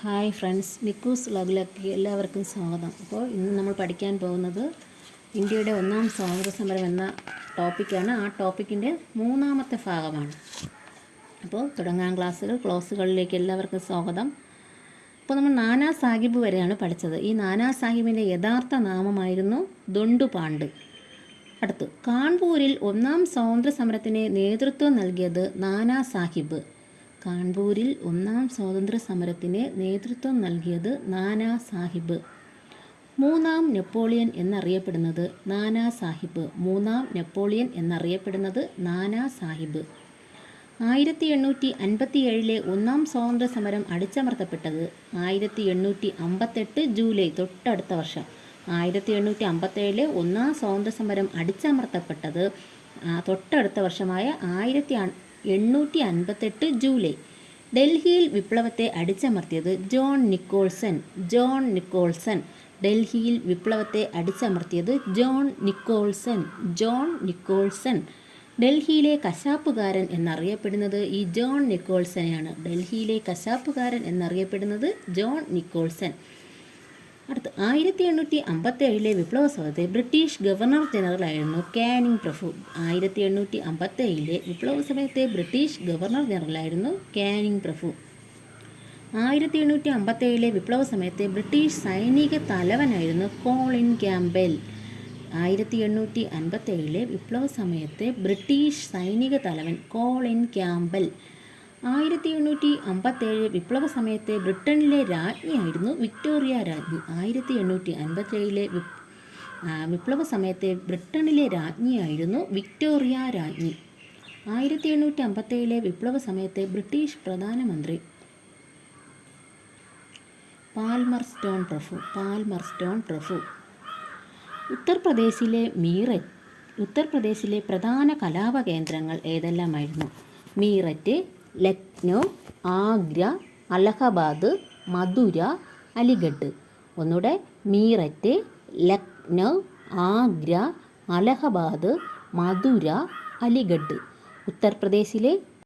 Hi friends മിക്കൂസ് വ്ളോഗിലേക്ക് എല്ലാവർക്കും സ്വാഗതം. അപ്പോൾ ഇന്ന് നമ്മൾ പഠിക്കാൻ പോകുന്നത് ഇന്ത്യയുടെ ഒന്നാം സ്വാതന്ത്ര്യ സമരം എന്ന ടോപ്പിക്കാണ്. ആ ടോപ്പിക്കിന്റെ മൂന്നാമത്തെ ഭാഗമാണ്. അപ്പോൾ തുടങ്ങാൻ ക്ലാസ്സുകൾ ക്ലാസ്സുകളിലേക്ക് എല്ലാവർക്കും സ്വാഗതം. അപ്പോൾ നമ്മൾ നാനാ സാഹിബ് വരെയാണ് പഠിച്ചത്. ഈ നാനാ സാഹിബിന്റെ യഥാർത്ഥ നാമമായിരുന്നു ദൊണ്ടുപാണ്ട്. അടുത്ത് കാൺപൂരിൽ ഒന്നാം സ്വാതന്ത്ര്യ സമരത്തിന് നേതൃത്വം നൽകിയത് നാനാ സാഹിബ്. കാൺപൂരിൽ ഒന്നാം സ്വാതന്ത്ര്യ സമരത്തിന് നേതൃത്വം നൽകിയത് നാനാ സാഹിബ്. മൂന്നാം നെപ്പോളിയൻ എന്നറിയപ്പെടുന്നത് നാനാ സാഹിബ്. മൂന്നാം നെപ്പോളിയൻ എന്നറിയപ്പെടുന്നത് നാനാ സാഹിബ്. ആയിരത്തി എണ്ണൂറ്റി അൻപത്തി ഏഴിലെ ഒന്നാം സ്വാതന്ത്ര്യ സമരം അടിച്ചമർത്തപ്പെട്ടത് ആയിരത്തി എണ്ണൂറ്റി അമ്പത്തെട്ട് ജൂലൈ തൊട്ടടുത്ത വർഷം. ആയിരത്തി എണ്ണൂറ്റി അമ്പത്തേഴിലെ ഒന്നാം സ്വാതന്ത്ര്യ സമരം അടിച്ചമർത്തപ്പെട്ടത് തൊട്ടടുത്ത വർഷമായ ആയിരത്തി എണ്ണൂറ്റി അൻപത്തെട്ട് ജൂലൈ. ഡൽഹിയിൽ വിപ്ലവത്തെ അടിച്ചമർത്തിയത് ജോൺ നിക്കോൾസൺ. John Nicholson. ഡൽഹിയിൽ വിപ്ലവത്തെ അടിച്ചമർത്തിയത് ജോൺ നിക്കോൾസൺ. John Nicholson. ഡൽഹിയിലെ കശാപ്പുകാരൻ എന്നറിയപ്പെടുന്നത് ഈ ജോൺ നിക്കോൾസനെയാണ്. ഡൽഹിയിലെ കശാപ്പുകാരൻ എന്നറിയപ്പെടുന്നത് ജോൺ നിക്കോൾസൺ. അടുത്ത് ആയിരത്തി എണ്ണൂറ്റി അമ്പത്തി ഏഴിലെ വിപ്ലവ സമയത്തെ ബ്രിട്ടീഷ് ഗവർണർ ജനറലായിരുന്നു കാനിങ് പ്രഭു. ആയിരത്തി എണ്ണൂറ്റി അമ്പത്തി ഏഴിലെ വിപ്ലവ സമയത്തെ ബ്രിട്ടീഷ് ഗവർണർ ജനറലായിരുന്നു കാനിങ് പ്രഭു. ആയിരത്തി എണ്ണൂറ്റി അമ്പത്തി ഏഴിലെ വിപ്ലവ സമയത്തെ ബ്രിട്ടീഷ് സൈനിക തലവനായിരുന്നു കോളിൻ ക്യാമ്പൽ ആയിരത്തി എണ്ണൂറ്റി അൻപത്തി ഏഴിലെ വിപ്ലവ സമയത്തെ ബ്രിട്ടീഷ് സൈനിക തലവൻ കോളിൻ ക്യാമ്പൽ ആയിരത്തി എണ്ണൂറ്റി അമ്പത്തേഴ് വിപ്ലവ സമയത്തെ ബ്രിട്ടനിലെ രാജ്ഞിയായിരുന്നു വിക്ടോറിയ രാജ്ഞി. ആയിരത്തി എണ്ണൂറ്റി അൻപത്തേഴിലെ വിപ് വിപ്ലവ സമയത്തെ ബ്രിട്ടനിലെ രാജ്ഞിയായിരുന്നു വിക്ടോറിയ രാജ്ഞി. ആയിരത്തി എണ്ണൂറ്റി അമ്പത്തേഴിലെ വിപ്ലവ സമയത്തെ ബ്രിട്ടീഷ് പ്രധാനമന്ത്രി പാൽമർ സ്റ്റോൺ പ്രഭു പാൽമർ സ്റ്റോൺ പ്രഭു. ഉത്തർപ്രദേശിലെ മീററ്റ് ഉത്തർപ്രദേശിലെ പ്രധാന കലാപകേന്ദ്രങ്ങൾ ഏതെല്ലാമായിരുന്നു? മീററ്റ് ലക്നൗ ആഗ്ര അലഹബാദ് മധുര അലിഗഡ്. ഒന്നുകൂടെ മീററ്റ് ലക്നൗ ആഗ്ര അലഹബാദ് മധുര അലിഗഡ്. ഉത്തർപ്രദേശിലെ